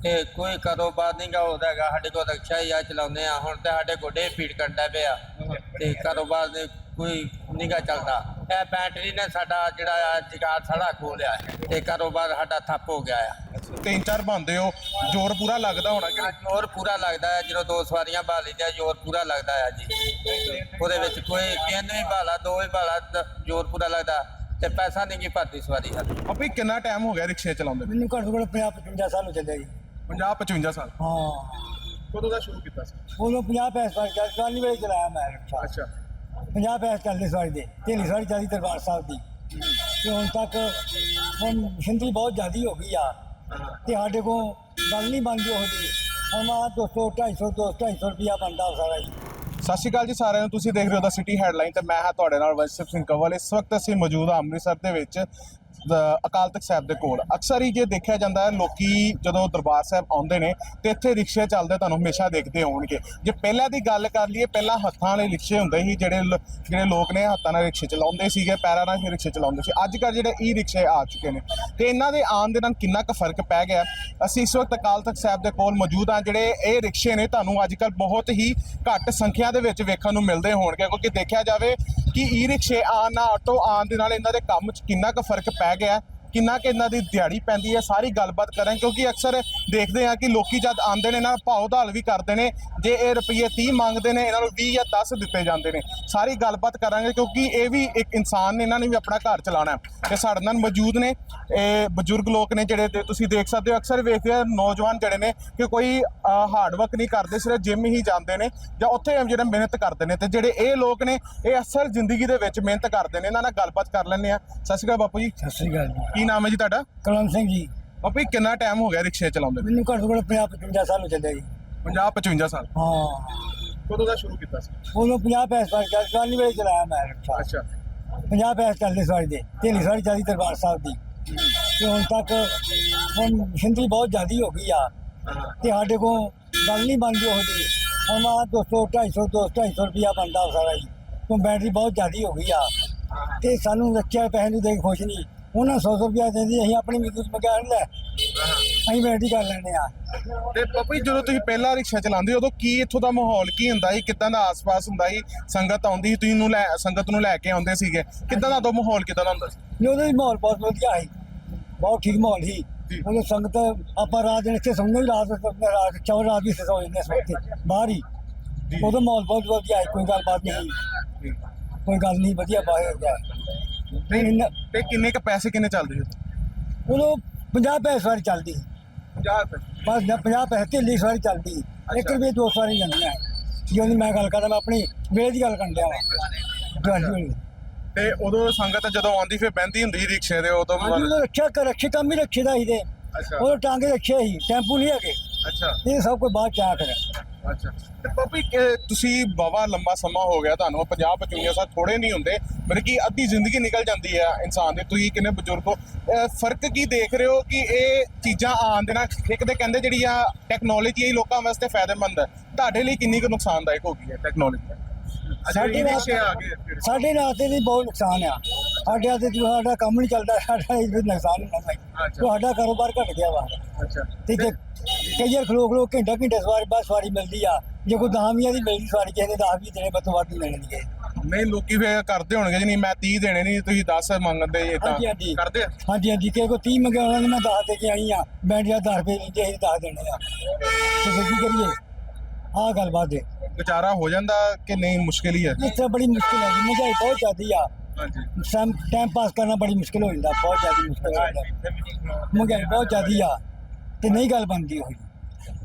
ਤੇ ਕੋਈ ਕਾਰੋਬਾਰ ਨਹੀਂ ਗਾ ਉਹਦਾ ਹੈਗਾ ਸਾਡੇ ਕੋਲ ਰਕਸ਼ਾ ਹੀ ਆ ਚਲਾਉਂਦੇ ਆ। ਹੁਣ ਤੇ ਸਾਡੇ ਗੋਡੇ ਪੀੜ ਕੰਡਾ ਪਿਆ ਤੇ ਕਾਰੋਬਾਰ ਦੇ ਕੋਈ ਨਿਗਾ ਚੱਲਦਾ। ਇਹ ਬੈਟਰੀ ਨੇ ਸਾਡਾ ਜਿਹੜਾ ਆ ਜਿਗਾਰ ਸਾਡਾ ਖੋਲਿਆ ਤੇ ਕਾਰੋਬਾਰ ਸਾਡਾ ਠੱਪ ਹੋ ਗਿਆ ਆ। ਤਿੰਨ ਚਾਰ ਬੰਦੇ ਹੋ ਜ਼ੋਰ ਪੂਰਾ ਲੱਗਦਾ ਹੋਣਾ ਕਿ ਜ਼ੋਰ ਪੂਰਾ ਲੱਗਦਾ ਹੈ ਜਦੋਂ ਦੋ ਸਵਾਰੀਆਂ ਭਾਲੀ ਤੇ ਜ਼ੋਰ ਪੂਰਾ ਲੱਗਦਾ ਹੈ ਜੀ। ਉਹਦੇ ਵਿੱਚ ਕੋਈ ਤਿੰਨ ਵੀ ਭਾਲਾ ਦੋ ਵੀ ਭਾਲਾ ਦ- ਜ਼ੋਰ ਪੂਰਾ ਲੱਗਦਾ। ਤੇ ਪੈਸਾ ਨਹੀਂ ਕੀ ਭਰਤੀ ਸਵਾਰੀ ਸਾਡੀ ਆਪੇ ਕਿੰਨਾ ਟਾਈਮ ਹੋ ਗਿਆ ਰਿਕਸ਼ੇ ਚਲਾਉਂਦੇ ਮੈਨੂੰ ਘੱਟ ਤੋਂ ਘੱਟ 50 55 ਸਾਲ ਹੋ ਚੱਲੇ ਜੀ। 50 55 ਸਾਲ। ਹਾਂ। ਕਦੋਂ ਦਾ ਸ਼ੁਰੂ ਕੀਤਾ ਸੀ? ਉਦੋਂ 50 ਪੈਸੇ ਵਾਲੀ ਚੱਲ ਚਾਲੀ ਵੇਲੇ ਚਲਾਇਆ ਮੈਂ ਰਿਕਸ਼ਾ ਅੱਛਾ। 50 ਪੈਸੇ ਚੱਲਦੇ ਸਵਾਰੀ ਦੇ ਢੇਲੀ ਸਵਾਰੀ ਚੱਲਦੀ ਦਰਬਾਰ ਸਾਹਿਬ ਦੀ। ਤੇ ਹੁਣ ਤੱਕ ਹੁਣ ਸਿੰਧੀ ਬਹੁਤ ਜ਼ਿਆਦੀ ਹੋ ਗਈ ਆ। ਤੇ ਸਾਡੇ ਕੋਲ ਗੱਲ ਨਹੀਂ ਬਣਦੀ ਉਹ ਜੀ ਹੁਣ ਆ 200 250 200 250 ਰੁਪਿਆ ਬਣਦਾ ਸਾਰਾ ਜੀ। ਸਤਿ ਸ਼੍ਰੀ ਅਕਾਲ ਜੀ ਸਾਰਿਆਂ ਨੂੰ। ਤੁਸੀਂ ਦੇਖ ਰਹੇ ਹੋ ਦਾ ਸਿਟੀ ਹੈਡਲਾਈਨ ਤੇ ਮੈਂ ਹਾਂ ਤੁਹਾਡੇ ਨਾਲ ਵੰਸ਼ਪ ਸਿੰਘ ਕੰਵਲ। ਇਸ ਵਕਤ ਅਸੀਂ ਮੌਜੂਦ ਹਾਂ ਅੰਮ੍ਰਿਤਸਰ ਦੇ ਵਿੱਚ। ਅਕਾਲ ਤਖਤ ਸਾਹਿਬ ਦੇ ਕੋਲ। ਅਕਸਰ ਹੀ ਜੇ ਦੇਖਿਆ ਜਾਂਦਾ ਹੈ, ਲੋਕੀ ਜਦੋਂ ਦਰਬਾਰ ਸਾਹਿਬ ਆਉਂਦੇ ਨੇ ਤੇ ਇੱਥੇ ਰਿਕਸ਼ੇ ਚੱਲਦੇ, ਤੁਹਾਨੂੰ ਹਮੇਸ਼ਾ ਦੇਖਦੇ ਹੋਣਗੇ। ਜੇ ਪਹਿਲਾਂ ਦੀ ਗੱਲ ਕਰ ਲਈਏ, ਪਹਿਲਾਂ ਹੱਥਾਂ ਵਾਲੇ ਰਿਕਸ਼ੇ ਹੁੰਦੇ ਸੀ, ਜਿਹੜੇ ਲ- ਜਿਹੜੇ ਲੋਕ ਨੇ ਹੱਥਾਂ ਨਾਲ ਰਿਕਸ਼ੇ ਚਲਾਉਂਦੇ ਸੀਗੇ, ਪੈਰਾਂ ਨਾਲ ਹੀ ਰਿਕਸ਼ੇ ਚਲਾਉਂਦੇ ਸੀ। ਅੱਜ ਕੱਲ੍ਹ ਜਿਹੜੇ ਈ ਰਿਕਸ਼ੇ ਆ ਚੁੱਕੇ ਨੇ। ਤੇ ਇਹਨਾਂ ਦੇ ਆਉਣ ਦੇ ਨਾਲ ਕਿੰਨਾ ਕੁ ਫ਼ਰਕ ਪੈ ਗਿਆ? ਅਸੀਂ ਇਸ ਵਕਤ ਅਕਾਲ ਤਖਤ ਸਾਹਿਬ ਦੇ ਕੋਲ ਮੌਜੂਦ ਹਾਂ, ਜਿਹੜੇ ਇਹ ਰਿਕਸ਼ੇ ਨੇ, ਤੁਹਾਨੂੰ ਅੱਜ ਕੱਲ੍ਹ ਬਹੁਤ ਹੀ ਘੱਟ ਸੰਖਿਆ ਦੇ ਵਿੱਚ ਵੇਖਣ ਨੂੰ ਮਿਲਦੇ ਹੋਣਗੇ। ਕਿਉਂਕਿ ਦੇਖਿਆ ਜਾਵੇ ਕਿ ਈ ਰਿਕਸ਼ੇ ਆਉਣ ਨਾਲ, ਆਟੋ ਆਉਣ ਦੇ ਨਾਲ ਇਹਨਾਂ ਦੇ ਕੰਮ 'ਚ ਕਿੰਨਾ ਕੁ ਫ਼ਰਕ ਪੈ ਗਿਆ? ਕਿੰਨਾ ਕਿ ਇਹਨਾਂ ਦੀ ਦਿਹਾੜੀ ਪੈਂਦੀ ਹੈ, ਸਾਰੀ ਗੱਲਬਾਤ ਕਰਾਂ ਕਿਉਂਕਿ ਅਕਸਰ ਦੇਖਦੇ ਆ ਕਿ ਲੋਕੀ ਜਦ ਆਉਂਦੇ ਨੇ ਇਹਨਾਂ ਦਾ ਭਾਅ ਵੀ ਕਰਦੇ ਨੇ, ਜੇ ਇਹ ਰੁਪਈਏ 30 ਮੰਗਦੇ ਨੇ, ਇਹਨਾਂ ਨੂੰ 20 ਜਾਂ 10 ਦਿੱਤੇ ਜਾਂਦੇ ਨੇ, ਸਾਰੀ ਗੱਲਬਾਤ ਕਰਾਂਗੇ, ਕਿਉਂਕਿ ਇਹ ਵੀ ਇੱਕ ਇਨਸਾਨ ਨੇ, ਇਹਨਾਂ ਨੇ ਵੀ ਆਪਣਾ ਘਰ ਚਲਾਉਣਾ ਹੈ, ਤੇ ਸਾਡੇ ਨਾਲ ਮੌਜੂਦ ਨੇ, ਇਹ ਬਜ਼ੁਰਗ ਲੋਕ ਨੇ ਜਿਹੜੇ ਤੇ ਤੁਸੀਂ ਦੇਖ ਸਕਦੇ ਹੋ, ਅਕਸਰ ਵੇਖਦੇ ਆ ਨੌਜਵਾਨ ਜਿਹੜੇ ਨੇ, ਕਿ ਕੋਈ ਹਾਰਡ ਵਰਕ ਨਹੀਂ ਕਰਦੇ, ਸਿਰਫ ਜਿਮ ਹੀ ਜਾਂਦੇ ਨੇ, ਜਾਂ ਉੱਥੇ ਜਿਹੜੇ ਮਿਹਨਤ ਕਰਦੇ ਨੇ, ਤੇ ਜਿਹੜੇ ਇਹ ਲੋਕ ਨੇ, ਇਹ ਅਸਲ ਜ਼ਿੰਦਗੀ ਦੇ ਵਿੱਚ ਮਿਹਨਤ ਕਰਦੇ ਨੇ, ਇਹਨਾਂ ਨਾਲ ਗੱਲਬਾਤ ਕਰ ਲੈਂਦੇ ਆ ਸਤਿ ਸ਼੍ਰੀ ਅਕਾਲ ਬਾਪੂ ਜੀ। ਸਤਿ ਸ੍ਰੀ ਅਕਾਲ ਕੀ ਨਾਮ ਹੈ ਜੀ ਤੁਹਾਡਾ? ਕਲਮ ਸਿੰਘ ਜੀ। ਬਾਪੂ ਜੀ ਕਿੰਨਾ ਟਾਈਮ ਹੋ ਗਿਆ ਰਿਕਸ਼ੇ ਚਲਾਉਂਦੇ ਮੈਨੂੰ ਘੱਟ ਤੋਂ ਘੱਟ 50 55 ਸਾਲ ਹੋ ਚੱਲੇ ਜੀ। 50 55 ਸਾਲ। ਹਾਂ। ਕਦੋਂ ਦਾ ਸ਼ੁਰੂ ਕੀਤਾ ਸੀ? ਉਦੋਂ 50 ਪੈਸੇ ਵਾਲੀ ਚੱਲ ਚਾਲੀ ਵੇਲੇ ਚਲਾਇਆ ਮੈਂ ਰਿਕਸ਼ਾ। ਅੱਛਾ। 50 ਪੈਸੇ ਚੱਲਦੇ ਸਵਾਰੀ ਦੇ ਢੇਲੀ ਸਵਾਰੀ ਚੱਲਦੀ ਦਰਬਾਰ ਸਾਹਿਬ ਦੀ। ਤੇ ਹੁਣ ਤੱਕ ਹੁਣ ਸਿੰਧੀ ਬਹੁਤ ਜ਼ਿਆਦੀ ਹੋ ਗਈ ਆ। ਤੇ ਸਾਡੇ ਕੋਲ ਗੱਲ ਨਹੀਂ ਬਣਦੀ ਉਹ ਜੀ ਹੁਣ ਆ 200 250 200 250 ਰੁਪਿਆ ਬਣਦਾ ਸਾਰਾ ਜੀ। ਕਿਉਂ ਬੈਟਰੀ ਬਹੁਤ ਜ਼ਿਆਦੀ ਹੋ ਗਈ ਆ। ਤੇ ਸਾਨੂੰ ਰੱਖਿਆ ਪੈਸੇ ਨੂੰ ਦੇਖ ਖੁਸ਼ ਨਹੀਂ। ਉਹਨਾਂ 100 ਰੁਪਿਆ ਦਿੰਦੀ ਅਸੀਂ ਆਪਣੀ ਮਿੱਦੂ ਮਗਾ ਲੈ ਅਸੀਂ ਬੈਟਰੀ ਕਰ ਲੈਣੇ ਆ ਤੇ ਜੀ ਜਦੋਂ ਤੁਸੀਂ ਪਹਿਲਾਂ ਰਿਕਸ਼ਾ ਚਲਾਉਂਦੇ ਉਦੋਂ ਕੀ ਇੱਥੋਂ ਦਾ ਮਾਹੌਲ ਕੀ ਹੁੰਦਾ ਸੀ? ਕਿੱਦਾਂ ਦਾ ਆਸ-ਪਾਸ ਹੁੰਦਾ ਸੀ? ਸੰਗਤ ਆਉਂਦੀ ਸੀ ਤੁਸੀਂ ਨੂੰ ਲੈ ਸੰਗਤ ਨੂੰ ਲੈ ਕੇ ਆਉਂਦੇ ਸੀਗੇ। ਕਿੱਦਾਂ ਦਾ ਉਦੋਂ ਮਾਹੌਲ ਕਿੱਦਾਂ ਦਾ ਹੁੰਦਾ ਸੀ? ਨਹੀਂ ਉਹਦਾ ਵੀ ਮਾਹੌਲ ਬਹੁਤ ਵਧੀਆ ਸੀ। ਬਹੁਤ ਠੀਕ ਮਾਹੌਲ ਸੀ। ਜੀ। ਉਹਦੇ ਸੰਗਤ ਆਪਾਂ ਰਾਤ ਦੇ ਇੱਥੇ ਸੌਂਦੇ ਵੀ ਰਾਤ ਨੂੰ ਰਾਤ ਚੌਰ ਰਾਤ ਵੀ ਸੌ ਜਾਂਦੇ ਵਕਤ ਬਾਹਰ ਹੀ। ਜੀ। ਉਹਦਾ ਮਾਹੌਲ ਬਹੁਤ ਵਧੀਆ ਸੀ ਕੋਈ ਗੱਲਬਾਤ ਨਹੀਂ ਕੋਈ ਗੱਲ ਨਹੀਂ ਵਧੀਆ ਬਾਹਰ ਹੋ ਗਿਆ ਨਹੀਂ ਇੰਨਾ- ਤੇ ਕਿੰਨੇ ਕ ਪੈਸੇ ਕਿੰਨੇ ਚੱਲਦੇ ਸੀ ਉਦੋਂ 50 ਪੈਸੇ ਵਾਲੀ ਚੱਲਦੀ ਸੀ। 50 ਰੁਪਏ। ਬਸ ਜਾਂ 50 ਪੈਸੇ ਢਿੱਲੀ ਸਵਾਰੀ ਚੱਲਦੀ ਸੀ। ਇੱਕ ਅੱਛਾ। ਰੁਪਏ ਦੋ ਸਵਾਰੀ ਜਾਂਦੀਆਂ ਜੀ ਉਹਦੀ ਮੈਂ ਗੱਲ ਕਰਦਾ ਮੈਂ ਆਪਣੀ ਵੇਲੇ ਦੀ ਗੱਲ ਕਰਨ ਡਿਆ ਵਾ। ਹਾਂਜੀ ਤੇ ਉਦੋਂ ਸੰਗਤ ਜਦੋਂ ਆਉਂਦੀ ਫਿਰ ਬਹਿੰਦੀ ਹੁੰਦੀ ਸੀ ਰਿਕਸ਼ੇ ਦੇ ਉਦੋਂ ਉਹਦਾ ਰੱਖਿਆ ਕਰ ਰੱਖੇ ਕੰਮ ਹੀ ਰੱਖੇ ਦਾ ਅੱਛਾ। ਉਹ ਟਾਂਗੇ ਰੱਖੇ ਸੀ ਟੈਂਪੂ ਨਹੀਂ ਹੈਗੇ। ਅੱਛਾ। ਇਹ ਸਭ ਕੁਝ ਬਾਅਦ ਚ ਆ ਕਰ ਅੱਛਾ। ਕਿ ਤੁਸੀਂ ਬਾਵਾ ਲੰਬਾ ਸਮਾਂ ਹੋ ਗਿਆ ਤੁਹਾਨੂੰ 50 55 ਸਾਲ ਥੋੜੇ ਨਹੀਂ ਹੁੰਦੇ ਮਤਲਬ ਕਿ ਅੱਧੀ ਜ਼ਿੰਦਗੀ ਨਿਕਲ ਜਾਂਦੀ ਹੈ ਇਨਸਾਨ ਦੀ ਤੁਸੀਂ ਕਿੰਨੇ ਬਜ਼ੁਰਗ ਹੋ। ਅਹ ਫ਼ਰਕ ਕੀ ਦੇਖ ਰਹੇ ਹੋ ਕਿ ਇਹ ਚੀਜ਼ਾਂ ਆਉਣ ਦੇ ਨਾਲ ਇੱਕ ਤੇ ਕਹਿੰਦੇ ਜਿਹੜੀ ਆ ਟੈਕਨੋਲੋਜੀ ਇਹ ਲੋਕਾਂ ਵਾਸਤੇ ਫਾਇਦੇਮੰਦ ਹੈ ਤੁਹਾਡੇ ਲਈ ਕਿੰਨੀ ਕੁ ਨੁਕਸਾਨਦਾਇਕ ਹੋ ਗਈ ਹੈ ਟੈਕਨੋਲੋਜੀ ਸਾਡੇ ਨਾਲ ਰਿਕਸ਼ੇ ਆ ਗਏ। ਸਾਡੇ ਨਾਲ ਤੇ ਵੀ ਬਹੁਤ ਨੁਕਸਾਨ ਆ। ਸਾਡੇ ਨਾਲ ਤੇ ਜੋ ਸਾਡਾ ਕੰਮ ਨਹੀਂ ਚੱਲਦਾ ਸਾਡਾ ਇਹ ਨੁਕਸਾਨ ਹੋਣਾ। ਤੁਹਾਡਾ ਕਾਰੋਬਾਰ ਘਟ ਗਿਆ ਵਾ। ਅੱਛਾ। ਤੇ ਜੇ ਕਈ ਵਾਰ ਖਲੋ ਖਲੋ ਘੰਟਾ ਘੰਟਾ ਸਵਾਰੀ ਬਾਅਦ ਸਵਾਰੀ ਮਿਲਦੀ ਆ ਜੇ ਕੋਈ ਦਹਾਵੀਆਂ ਦੀ ਮਿਲਦੀ ਸਵਾਰੀ ਕਿਸੇ ਨੇ ਦਸ ਵੀਹ ਦੇਣੇ ਬਤੋਂ ਵੱਧ ਨਹੀਂ ਲੈਣਗੇ ਨਹੀਂ ਲੋਕੀ ਫੇਰ ਕਰਦੇ ਹੋਣਗੇ ਜੀ ਨਹੀਂ ਮੈਂ 30 ਦੇਣੇ ਨਹੀਂ ਤੁਸੀਂ 10 ਮੰਗਦੇ ਇਹ ਤਾਂ। ਹਾਂਜੀ, ਹਾਂਜੀ। ਕਰਦੇ ਆ? ਹਾਂਜੀ ਹਾਂਜੀ ਕਿਸੇ ਕੋ 30 ਮੰਗਿਆ ਉਹਨਾਂ ਨੇ ਮੈਂ 10 ਦੇ ਕੇ ਆਈ ਆ ਬੈਂਡੀਆ 10 ਰੁਪਏ ਦਿੰਦੇ ਅਸੀਂ 10 ਦੇਣੇ ਆ। ਤੇ ਫਿਰ ਕੀ ਕਰੀਏ? ਆਹ ਗੱਲ ਬਾਤ ਹੈ। ਗੁਜ਼ਾਰਾ ਹੋ ਜਾਂਦਾ ਕਿ ਨਹੀਂ ਮੁਸ਼ਕਿਲ ਹੀ ਹੈ? ਇਸ ਤਰ੍ਹਾਂ ਬੜੀ ਮੁਸ਼ਕਿਲ ਹੈ ਮਹਿੰਗਾਈ ਬਹੁਤ ਜ਼ਿਆਦੀ ਆ। ਹਾਂਜੀ। ਟਾਈਮ ਟਾਈਮ ਪਾਸ ਕਰਨਾ ਬੜੀ ਮੁਸ਼ਕਿਲ ਹੋ ਜਾਂਦਾ ਬਹੁਤ ਜ਼ਿਆਦਾ ਮੁਸ਼ਕਿਲ ਹੋ ਜਾਂਦਾ। ਮਹਿੰਗਾਈ ਬਹੁਤ ਜ਼ਿਆਦੀ ਆ ਤੇ ਨਹੀਂ ਗੱਲ ਬਣਦੀ ਹੋਈ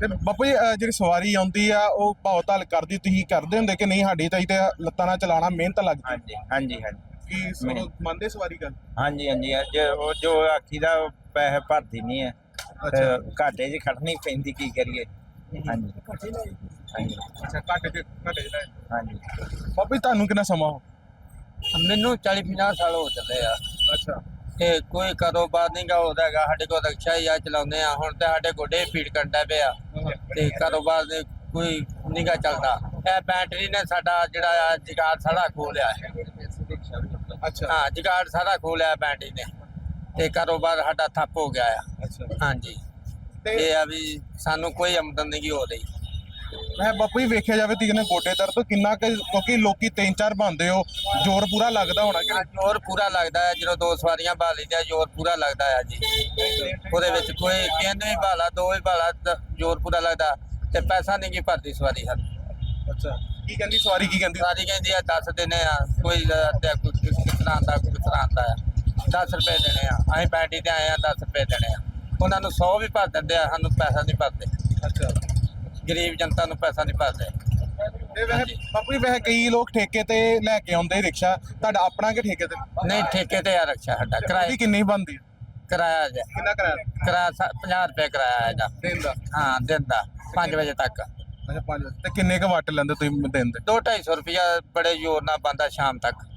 ਤੇ ਬਾਪੂ ਜੀ ਅਹ ਜਿਹੜੀ ਸਵਾਰੀ ਆਉਂਦੀ ਆ ਉਹ ਭਾਉ ਤਾਲ ਕਰਦੀ ਤੁਸੀਂ ਕਰਦੇ ਹੁੰਦੇ ਕਿ ਨਹੀਂ? ਸਾਡੀ ਤਾਂ ਇੱਥੇ ਲੱਤਾਂ ਨਾਲ ਚਲਾਉਣਾ ਮਿਹਨਤ ਲੱਗਦੀ। ਹਾਂਜੀ ਹਾਂਜੀ ਹਾਂਜੀ। ਕੀ ਸੋ- ਮੰਨਦੇ ਸਵਾਰੀ ਗੱਲ? ਹਾਂਜੀ ਹਾਂਜੀ ਅੱਜ ਉਹ ਜੋ ਆਖੀ ਦਾ ਪੈਸੇ ਭਰਦੀ ਨਹੀਂ ਹੈ ਤੇ ਘਾਟੇ 'ਚ ਖੜਨੀ ਪੈਂਦੀ ਕੀ ਕਰੀਏ? ਹਾਂਜੀ। ਹਾਂਜੀ। ਅੱਛਾ ਘੱਟ ਜੇ ਘੱਟ ਹਾਂਜੀ। ਬਾਪੂ ਜੀ ਤੁਹਾਨੂੰ ਕਿੰਨਾ ਸਮਾਂ ਹੋ? ਮੈਨੂੰ 40 50 ਸਾਲ ਹੋ ਚੱਲੇ ਆ। ਅੱਛਾ। ਤੇ ਕੋਈ ਕਾਰੋਬਾਰ ਨਹੀਂ ਗਾ ਉਹਦਾ ਹੈਗਾ ਸਾਡੇ ਕੋਲ ਰਕਸ਼ਾ ਹੀ ਆ ਚਲਾਉਂਦੇ ਆ। ਹੁਣ ਤੇ ਸਾਡੇ ਗੋਡੇ ਪੀੜ ਕੰਡਾ ਪਿਆ। ਤੇ ਕਾਰੋਬਾਰ ਦੇ ਕੋਈ ਨਿਗਾ ਚੱਲਦਾ। ਇਹ ਬੈਟਰੀ ਨੇ ਸਾਡਾ ਜਿਹੜਾ ਆ ਜਿਗਾਰ ਸਾਡਾ ਖੋਲਿਆ ਹੈ। ਅੱਛਾ। ਹਾਂ ਜਿਗਾਰ ਸਾਡਾ ਖੋਲਿਆ ਬੈਟਰੀ ਨੇ। ਤੇ ਕਾਰੋਬਾਰ ਸਾਡਾ ਠੱਪ ਹੋ ਗਿਆ ਆ। ਅੱਛਾ। ਹਾਂਜੀ। ਤੇ- ਇਹ ਆ ਵੀ ਸਾਨੂੰ ਕੋਈ ਆਮਦਨ ਨਹੀਂ ਹੋ ਰਹੀ। ਮੈਂ ਬਾਪੂ ਜੀ ਵੇਖਿਆ ਜਾਵੇ ਤੇ ਕਹਿੰਦੇ ਗੋਡੇ ਦਰਦ ਕਿੰਨਾ ਕੁ ਕਿਉਂਕਿ ਲੋਕੀ ਤਿੰਨ ਚਾਰ ਬੰਦੇ ਹੋ ਜ਼ੋਰ ਪੂਰਾ ਲੱਗਦਾ ਹੋਣਾ ਕਿ ਜ਼ੋਰ ਪੂਰਾ ਲੱਗਦਾ ਹੈ ਜਦੋਂ ਦੋ ਸਵਾਰੀਆਂ ਭਾਲੀ ਤੇ ਜ਼ੋਰ ਪੂਰਾ ਲੱਗਦਾ ਹੈ ਜੀ। ਉਹਦੇ ਵਿੱਚ ਕੋਈ ਤਿੰਨ ਵੀ ਭਾਲਾ ਦੋ ਵੀ ਭਾਲਾ ਤਾਂ ਜ਼ੋਰ ਪੂਰਾ ਲੱਗਦਾ ਤੇ ਪੈਸਾ ਨਹੀਂ ਗੀ ਭਰਦੀ ਸਵਾਰੀ ਹਨ ਅੱਛਾ ਕੀ ਕਹਿੰਦੀ ਸਵਾਰੀ ਕੀ ਕਹਿੰਦੀ? ਸਾਰੀ ਕਹਿੰਦੀ ਆ 10 ਦਿਨੇ ਆ ਕੋਈ ਤੇ ਕੋਈ ਤਰ੍ਹਾਂ ਦਾ ਕੋਈ ਤਰ੍ਹਾਂ ਦਾ 10 ਰੁਪਏ ਦੇਣੇ ਆ ਅਸੀਂ ਬੈਠੀ ਤੇ ਆਏ ਆ 10 ਰੁਪਏ ਦੇਣੇ ਆ। ਉਹਨਾਂ ਨੂੰ 100 ਵੀ ਭਰ ਦਿੰਦੇ ਆ ਸਾਨੂੰ ਪੈਸਾ ਨਹੀਂ ਭਰਦੇ। ਅੱਛਾ। ਗਰੀਬ ਜਨਤਾ ਨੂੰ ਪੈਸਾ ਨਹੀਂ ਭਰਦੇ। ਇਹ ਵੈਸੇ ਬਾਪੂ ਜੀ ਵੈਸੇ ਕਈ ਲੋਕ ਠੇਕੇ ਤੇ ਲੈ ਕੇ ਆਉਂਦੇ ਰਿਕਸ਼ਾ। ਤੁਹਾਡਾ ਆਪਣਾ ਕਿ ਠੇਕੇ ਤੇ? ਨਹੀਂ ਠੇਕੇ ਤੇ ਆ ਰਕਸ਼ਾ ਸਾਡਾ। ਕਿਰਾਏ ਕਿੰਨੀ ਬਣਦੀ? ਹੈ ਕਿਰਾਇਆ ਜਾ। ਕਿੰਨਾ ਕਰਾਇਆ? ਕਿਰਾਇਆ ਸਾ- 50 ਰੁਪਏ ਕਿਰਾਇਆ ਹੈ ਇਹਦਾ। ਦਿਨ ਦਾ? ਹਾਂ ਦਿਨ ਦਾ। 5 ਵਜੇ ਤੱਕ। ਅੱਛਾ 5 ਤੇ ਕਿੰਨੇ ਕ ਵੱਟ ਲੈਂਦੇ ਤੁਸੀਂ ਦਿਨ ਦੇ? 2 250 ਰੁਪਇਆ ਬੜੇ ਜ਼ੋਰ ਨਾਲ ਬੰਦਾ ਸ਼ਾਮ ਤੱਕ।